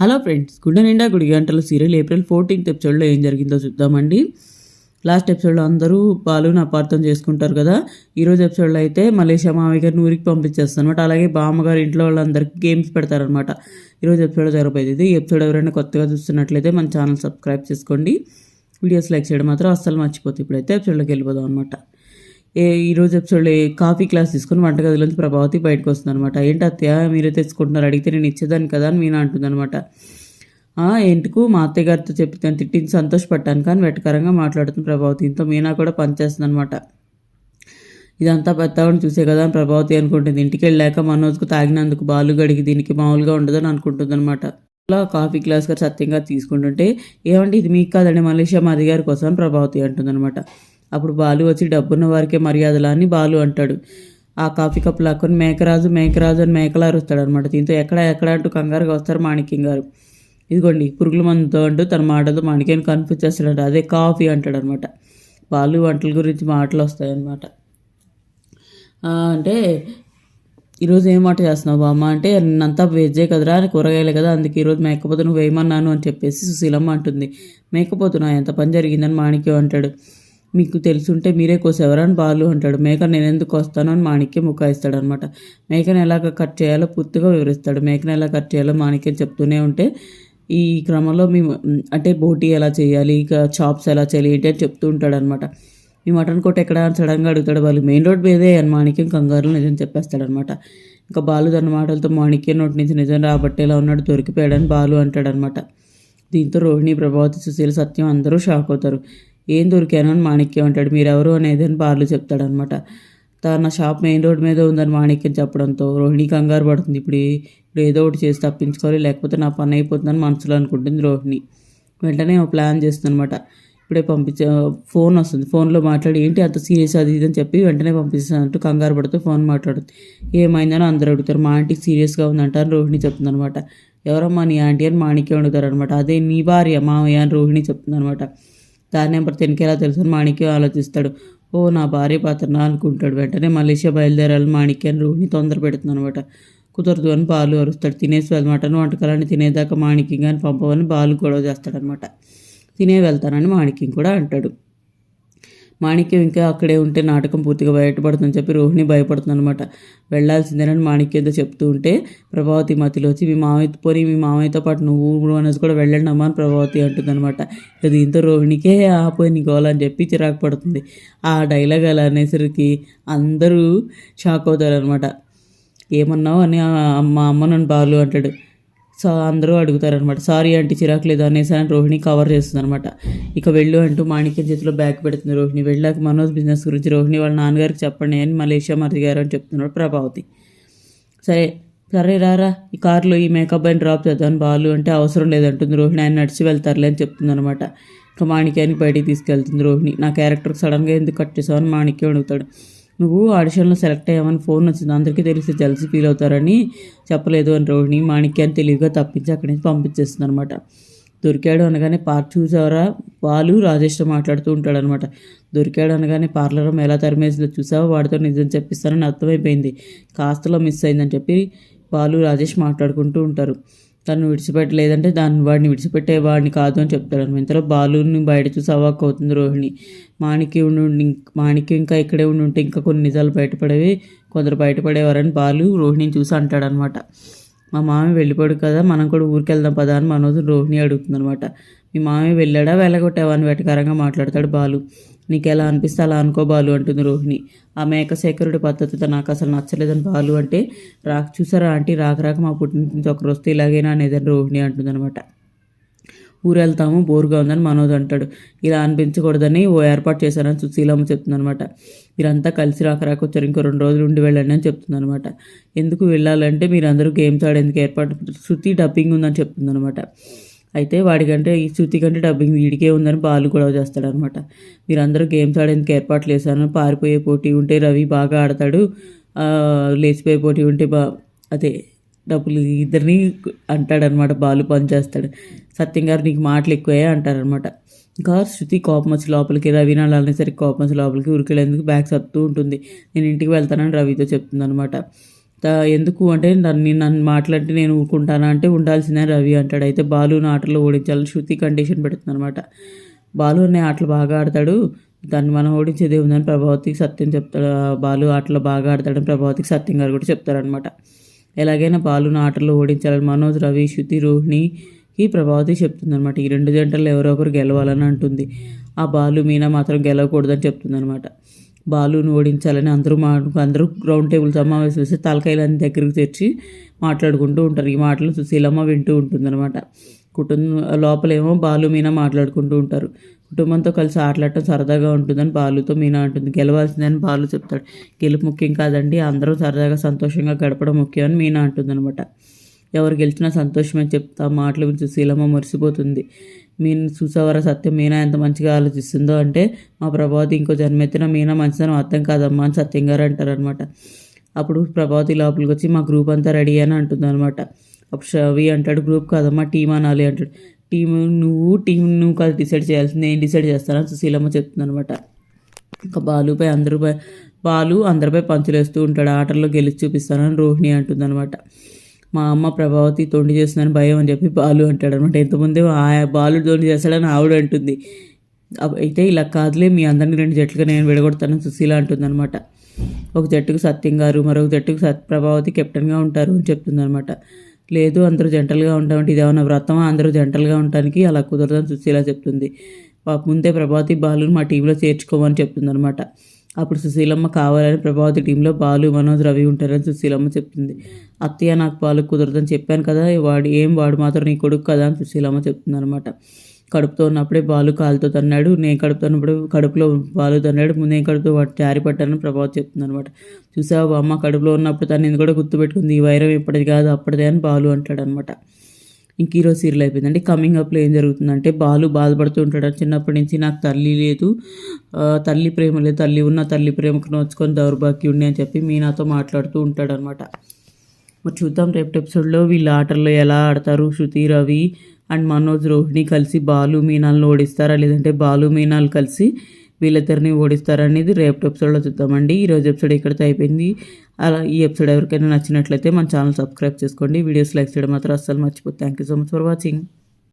Hello friends గుండె నిండా గుడి గంటల సీరియల్ ఏప్రిల్ ఫోర్టీన్త్ ఎపిసోడ్లో ఏం జరిగిందో చూద్దామండి. లాస్ట్ ఎపిసోడ్లో అందరూ బాలుని అపార్థం చేసుకుంటారు కదా. ఈరోజు ఎపిసోడ్లో అయితే మలేషియా మామయ్య గారిని ఊరికి పంపించేస్తాను అనమాట అలాగే బామ్మగారు ఇంట్లో వాళ్ళందరికీ గేమ్స్ పెడతారనమాట ఈరోజు ఎపిసోడ్ జరగబోయేది ఈ ఎపిసోడ్ ఎవరైనా కొత్తగా చూస్తున్నట్లయితే మన ఛానల్ సబ్స్క్రైబ్ చేసుకోండి. వీడియోస్ లైక్ చేయడం మాత్రం అస్సలు మర్చిపోతే ఇప్పుడైతే ఎపిసోడ్లోకి వెళ్ళిపోదాం అనమాట ఈరోజు ఎపిసోడ్లో కాఫీ క్లాస్ తీసుకొని వంటగదిలోంచి ప్రభావతి బయటకు వస్తుంది అనమాట ఏంటి అత్తయ్య మీరే తెచ్చుకుంటున్నారు? అడిగితే నేను ఇచ్చేదాన్ని కదా అని మీనా అంటుంది అనమాట ఏంటికు మా అత్తయ్య గారితో చెప్పి తను తిట్టించి సంతోషపడ్డాను కానీ వెటకరంగా మాట్లాడుతుంది ప్రభావతి. ఇంతో మీనా కూడా పనిచేస్తుంది అనమాట ఇదంతా పెద్దవాడిని చూసే కదా అని ప్రభావతి అనుకుంటుంది. ఇంటికి వెళ్ళాక మనోజ్కు తాగినందుకు బాలు గడికి దీనికి మామూలుగా ఉండదని అనుకుంటుంది అనమాట అలా కాఫీ గ్లాస్ గారు సత్యంగా తీసుకుంటుంటే ఏమంటే ఇది మీకు కాదండి మలేషియా మాది గారి కోసం ప్రభావతి అంటుందన్నమాట. అప్పుడు బాలు వచ్చి డబ్బున్న వారికే మర్యాదలా అని బాలు అంటాడు. ఆ కాఫీ కప్ లాక్కొని మేకరాజు మేకరాజు అని మేకలారుస్తాడు అనమాట దీంతో ఎక్కడ ఎక్కడ అంటూ కంగారుగా వస్తారు మాణిక్యం గారు. ఇదిగోండి పురుగుల మందుతో అంటూ తన మాటలతో మాణిక్యం కన్ఫ్యూజ్ చేస్తాడు అదే కాఫీ అంటాడు అనమాట బాలు వంటల గురించి మాటలు వస్తాయన్నమాట. అంటే ఈరోజు ఏం మాట చేస్తున్నావు బామ్మ? అంటే అంతా వెజ్జే కదరా అని కూరగాయలే కదా అందుకే ఈరోజు మేకపోతే నువ్వు వేయమన్నాను అని చెప్పేసి సుశీలమ్మ అంటుంది. మేకపోతున్నా ఎంత పని జరిగిందని మాణిక్యం అంటాడు. మీకు తెలుసుంటే మీరే కోసేవరని బాలు అంటాడు. మేక నేను ఎందుకు వస్తాను అని మాణిక్యం ముఖాయిస్తాడు అనమాట మేకను ఎలాగ కట్ చేయాలో పూర్తిగా వివరిస్తాడు. మేకను ఎలా కట్ చేయాలో మాణిక్యం చెప్తూనే ఉంటే ఈ క్రమంలో మేము అంటే బోటీ ఎలా చేయాలి ఇక చాప్స్ ఎలా చేయాలి ఏంటి అని చెప్తూ ఉంటాడు అనమాట ఈ మటన్ కోట ఎక్కడ సడన్గా అడుగుతాడు వాళ్ళు మెయిన్ రోడ్ మీదే అని మాణిక్యం కంగారులో నిజం చెప్పేస్తాడనమాట. ఇంకా బాలు తన మాటలతో మాణిక్యం నోటి నుంచి నిజం రాబట్టేలా ఉన్నాడు దొరికిపోయాడని బాలు అంటాడనమాట. దీంతో రోహిణి ప్రభావతి సుశీల సత్యం అందరూ షాక్ అవుతారు. ఏం దొరికాను అని మాణిక్యం అంటాడు. మీరెవరు అనేది అని బాలు చెప్తాడనమాట. తన షాప్ మెయిన్ రోడ్ మీద ఉందని మాణిక్యం చెప్పడంతో రోహిణి కంగారు పడుతుంది. ఇప్పుడు ఇప్పుడు ఏదో ఒకటి చేసి తప్పించుకోవాలి లేకపోతే నా పని అయిపోతుందని మనసులో అనుకుంటుంది రోహిణి. వెంటనే ప్లాన్ చేస్తుందనమాట. ఇప్పుడే పంపించే ఫోన్ వస్తుంది. ఫోన్లో మాట్లాడి ఏంటి అంత సీరియస్ అది ఇది అని చెప్పి వెంటనే పంపిస్తానంటూ కంగారు పడుతూ ఫోన్ మాట్లాడుతుంది. ఏమైందని అందరూ అడుగుతారు. మా ఆంటీ సీరియస్గా ఉందంటారు రోహిణి చెప్తుంది అనమాట ఎవరమ్మా నీ ఆంటీ అని మాణిక్యం అడుగుతారు అనమాట అదే నీ భార్య మామయ్య అని రోహిణి చెప్తుంది అనమాట దాని నెంబర్ ఎలా తెలుసు అని మాణిక్యం ఆలోచిస్తాడు. ఓ నా భార్య పాత్రన అనుకుంటాడు. వెంటనే మలేషియా బయలుదేరాలి మాణిక్యాన్ని రోహిణి తొందర పెడుతుంది అనమాట కుదరదు అని బాలు అరుస్తాడు. తినేసి వెళ్ళమంటాను వంటకాలని తినేదాకా మాణిక్యం కానీ పంపవని బాలు గొడవ చేస్తాడనమాట తినే వెళ్తానని మాణిక్యం కూడా అంటాడు. మాణిక్యం ఇంకా అక్కడే ఉంటే నాటకం పూర్తిగా బయటపడుతుందని చెప్పి రోహిణి భయపడుతుంది అనమాట వెళ్ళాల్సిందేనని మాణిక్యంతో చెప్తూ ఉంటే ప్రభావతి మతిలో వచ్చి మీ మామయ్య పోని మీ మామయ్యతో పాటు నువ్వు అనేసి కూడా వెళ్ళండి అమ్మా అని ప్రభావతి అంటుందన్నమాట. ఇక దీంతో రోహిణికే ఆపోయి నీ గోల అని చెప్పి చిరాకు పడుతుంది. ఆ డైలాగ్ అలా అనేసరికి అందరూ షాక్ అవుతారు అనమాట ఏమన్నావు? అని మా అమ్మ నన్ను బాలు అంటాడు. సో అందరూ అడుగుతారనమాట సారీ అంటే చిరాకు లేదు అనేసి అని రోహిణి కవర్ చేస్తుంది అనమాట ఇక వెళ్ళు అంటూ మాణిక్యం చేతిలో బ్యాగ్ పెడుతుంది రోహిణి. వెళ్ళాక మనోజ్ బిజినెస్ గురించి రోహిణి వాళ్ళ నాన్నగారికి చెప్పండి అని మలేషియా మరిది గారు అని చెప్తున్నాడు ప్రభావతి. సరే సరే రారా ఈ కార్లో ఈ మేకప్ అని డ్రాప్ చేద్దాను బాలు అంటే అవసరం లేదంటుంది రోహిణి. ఆయన నడిచి వెళ్తారులే అని చెప్తుంది అనమాట ఇక మాణిక్యాన్ని బయటికి తీసుకెళ్తుంది రోహిణి. నా క్యారెక్టర్ సడన్గా ఎందుకు కట్ చేసావు అని మాణిక్యం అడుగుతాడు. నువ్వు ఆడిషన్లో సెలెక్ట్ అయ్యామని ఫోన్ వచ్చింది అందరికీ తెలిసి జలసి ఫీల్ అవుతారని చెప్పలేదు అని రోహిణి మాణిక్యాన్ని తెలివిగా తప్పించి అక్కడి నుంచి పంపించేస్తుంది అనమాట దొరికాడు అనగానే పార్క్ చూసావరా? వాళ్ళు రాజేష్తో మాట్లాడుతూ ఉంటాడు అనమాట దొరికాడు అనగానే పార్లర్ ఎలా తరిమేసిందో చూసావా? వాడితో నిజం చెప్పిస్తానని అర్థమైపోయింది. కాస్తలో మిస్ అయిందని చెప్పి వాళ్ళు రాజేష్ మాట్లాడుకుంటూ ఉంటారు. తను విడిచిపెట్టలేదంటే దాన్ని వాడిని విడిచిపెట్టే వాడిని కాదు అని చెప్తాడు ఇంతలో బాలుని బయట చూసి అవాక్ అవుతుంది రోహిణి. మాణిక్యం ఉండి మాణిక్యం ఇంకా ఇక్కడే ఉండి ఉంటే ఇంకా కొన్ని నిజాలు బయటపడేవి కొందరు బయటపడేవారని బాలు రోహిణిని చూసి అంటాడనమాట మా మామి వెళ్ళిపోడు కదా మనం కూడా ఊరికి వెళ్దాం పదా అని మనోజు రోహిణి అడుగుతుంది అనమాట మీ మామి వెళ్ళాడా? వెళ్ళగొట్టావా అని వెటకారంగా మాట్లాడతాడు బాలు. నీకు ఎలా అనిపిస్తే అలా అనుకో బాలు అంటుంది రోహిణి. ఆ మేక పద్ధతితో నాకు అసలు నచ్చలేదని బాలు అంటే రాక చూసారా ఆంటీ రాక రాక మా పుట్టిన ఒకరు వస్తే ఇలాగైనా అనేదని రోహిణి అంటుంది అనమాట ఊరు వెళ్తాము బోరుగా ఉందని మనోజ్ అంటాడు. ఇలా అనిపించకూడదని ఓ ఏర్పాటు చేశారని సుశీలమ్మ చెప్తుందనమాట మీరంతా కలిసి రాక రాక వచ్చారు ఇంకో రెండు రోజులు ఉండి వెళ్ళండి అని చెప్తుందనమాట ఎందుకు వెళ్ళాలంటే మీరందరూ గేమ్స్ ఆడేందుకు ఏర్పాటు శృతి డబ్బింగ్ ఉందని చెప్తుందనమాట అయితే వాడికంటే ఈ శృతి కంటే డబ్బింగ్ వీడికే ఉందని బాలు గొడవ చేస్తాడనమాట మీరందరూ గేమ్స్ ఆడేందుకు ఏర్పాట్లు చేశాను పారిపోయే పోటీ ఉంటే రవి బాగా ఆడతాడు. లేచిపోయే పోటీ ఉంటే బా అదే డబ్బులు ఇద్దరిని అంటాడనమాట బాలు పని చేస్తాడు సత్యం గారు నీకు మాటలు ఎక్కువే అంటారనమాట ఇంకా శృతి కోపం వచ్చి లోపలికి రవి నాలనేసరికి సరికి కోపం వచ్చి లోపలికి ఉరికెళ్ళేందుకు బ్యాగ్ సత్తూ ఉంటుంది. నేను ఇంటికి వెళ్తానని రవితో చెప్తుంది అనమాట ఎందుకు అంటే నన్ను నన్ను మాట్లాడితే నేను ఊరుకుంటానా అంటే ఉండాల్సిందే రవి అంటాడు. అయితే బాలుని ఆటలో ఓడించాలని శృతి కండిషన్ పెడుతుంది అనమాట బాలు అనే ఆటలు బాగా ఆడతాడు. దాన్ని మనం ఓడించేదే ఉందని ప్రభావతికి సత్యం చెప్తాడు. ఆ బాలు ఆటలు బాగా ఆడతాడని ప్రభావతికి సత్యం గారు కూడా చెప్తారనమాట ఎలాగైనా బాలుని ఆటలు ఓడించాలని మనోజ్ రవి శృతి రోహిణికి ప్రభావతి చెప్తుందనమాట ఈ రెండు జంటలు ఎవరో ఒకరు గెలవాలని అంటుంది. ఆ బాలు మీనా మాత్రం గెలవకూడదని చెప్తుందనమాట బాలుని ఓడించాలని అందరూ మా అందరూ రౌండ్ టేబుల్ సమావేశం వేసి తలకాయలన్నీ దగ్గరికి తెచ్చి మాట్లాడుకుంటూ ఉంటారు. ఈ మాటలు సుశీలమ్మ వింటూ ఉంటుందన్నమాట. కుటుంబం లోపలేమో బాలు మీనా మాట్లాడుకుంటూ ఉంటారు. కుటుంబంతో కలిసి ఆటలాడటం సరదాగా ఉంటుందని బాలుతో మీనా అంటుంది. గెలవాల్సిందని బాలు చెప్తాడు. గెలుపు ముఖ్యం కాదండి. అందరూ సరదాగా సంతోషంగా గడపడం ముఖ్యం అని మీనా అంటుందన్నమాట. ఎవరు గెలిచినా సంతోషమని చెప్తా. మాటలు సుశీలమ్మ మురిసిపోతుంది. మీన్ చూసావరా సత్యం? మీనా ఎంత మంచిగా ఆలోచిస్తుందో అంటే మా ప్రభావతి ఇంకో జన్మెత్తిన మీనా మంచిదని అర్థం కాదమ్మా అని సత్యం గారు అంటారనమాట అప్పుడు ప్రభావతి లోపలికి వచ్చి మా గ్రూప్ అంతా రెడీ అని అంటుంది అనమాట అప్పుడు షవి అంటాడు గ్రూప్ కాదమ్మా టీం అనాలి అంటాడు. టీం నువ్వు టీం నువ్వు కాదు డిసైడ్ చేయాల్సింది నేను డిసైడ్ చేస్తానని సుశీలమ్మ చెప్తుంది అనమాట ఇంకా బాలుపై అందరిపై బాలు అందరిపై పంచులేస్తూ ఉంటాడు ఆటల్లో గెలిచి చూపిస్తానని రోహిణి అంటుందన్నమాట. మా అమ్మ ప్రభావతి తొండి చేస్తుందని భయం అని చెప్పి బాలు అంటాడు అనమాట ఎంతమంది బాలు తొండి చేస్తాడని ఆవిడ అంటుంది. అయితే ఇలా కాదులే మీ అందరిని రెండు జట్లుగా నేను విడగొడతానని సుశీల అంటుందన్నమాట ఒక జట్టుకు సత్యం గారు మరొక జట్టుకు సత్ ప్రభావతి కెప్టెన్గా ఉంటారు అని చెప్తుందనమాట. లేదు అందరూ జంటలుగా ఉంటామంటే ఇదేమన్నా వ్రతమా? అందరూ జంటలుగా ఉండటానికి అలా కుదరదని సుశీల చెప్తుంది. ముందే ప్రభావతి బాలుని మా టీంలో చేర్చుకోమని చెప్తుందనమాట. అప్పుడు సుశీలమ్మ కావాలని ప్రభావతి టీంలో బాలు మనోజ్ రవి ఉంటారని సుశీలమ్మ చెప్తుంది అత్తయ్య నాకు పాలు కుదరదని చెప్పాను కదా వాడు ఏం వాడు మాత్రం నీ కొడుకు కదా అని సుశీలమ్మ చెప్తుంది అనమాట కడుపుతో ఉన్నప్పుడే బాలు కాలుతో తన్నాడు. నేను కడుపుతో ఉన్నప్పుడు కడుపులో బాలు తన్నాడు. నేను కడుపుతో వాడు జారి పట్టానని ప్రభావతి చెప్తుంది అనమాట చూసావు అమ్మ కడుపులో ఉన్నప్పుడు తను ఇది కూడా గుర్తుపెట్టుకుంది. ఈ వైరం ఇప్పటిది కాదు అప్పటిదే అని బాలు అంటాడు అనమాట ఇంక ఈరోజు సీరియల్ అయిపోయిందండి. కమింగ్ అప్లో ఏం జరుగుతుందంటే బాలు బాధపడుతూ ఉంటాడు. చిన్నప్పటి నుంచి నాకు తల్లి లేదు. తల్లి ప్రేమ లేదు. తల్లి ఉన్న తల్లి ప్రేమకు నోచుకొని దౌర్భాగ్యుడిని అని చెప్పి మీనాతో మాట్లాడుతూ ఉంటాడు అనమాట మరి చూద్దాం రేపు ఎపిసోడ్లో వీళ్ళ ఆటల్లో ఎలా ఆడతారు. శృతి రవి అండ్ మనోజ్ రోహిణి కలిసి బాలు మీనాలను ఓడిస్తారా? లేదంటే బాలు మీనాలు కలిసి వీళ్ళిద్దరిని ఓడిస్తారనేది రేపటి రేపు ఎపిసోడ్లో చూద్దామండి. ఈరోజు ఎపిసోడ్ ఇక్కడితో అయిపోయింది. అలా ఈ ఎపిసోడ్ ఎవరికైనా నచ్చినట్లయితే మన ఛానల్ సబ్స్క్రైబ్ చేసుకోండి. వీడియోస్ లైక్ చేయడం మాత్రం అస్సలు మర్చిపోతే thank you so much for watching